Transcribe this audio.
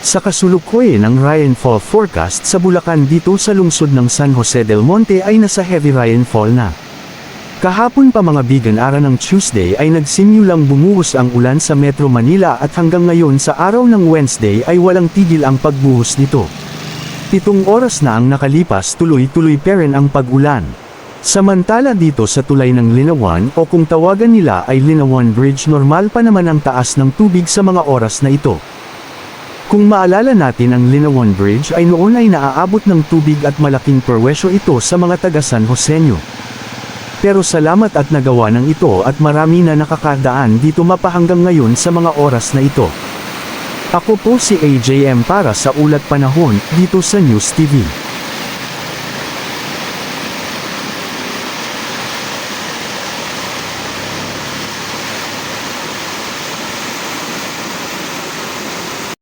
Sa kasulukuyan ng rainfall forecast sa Bulacan dito sa lungsod ng San Jose del Monte ay nasa heavy rainfall na. Kahapon pa mga bigan araw ng Tuesday ay nagsimulang bumuhos ang ulan sa Metro Manila at hanggang ngayon sa araw ng Wednesday ay walang tigil ang pagbuhos nito. Pitong oras na ang nakalipas tuloy-tuloy pa rin ang pag-ulan. Samantala dito sa tulay ng Linawan o kung tawagan nila ay Linawan Bridge normal pa naman ang taas ng tubig sa mga oras na ito. Kung maalala natin ang Linawan Bridge ay noon ay naaabot ng tubig at malaking perwesyo ito sa mga taga San Joseño. Pero salamat at nagawa ng ito at marami na nakakadaan dito mapahanggang ngayon sa mga oras na ito. Ako po si AJM para sa Ulat Panahon, dito sa News TV.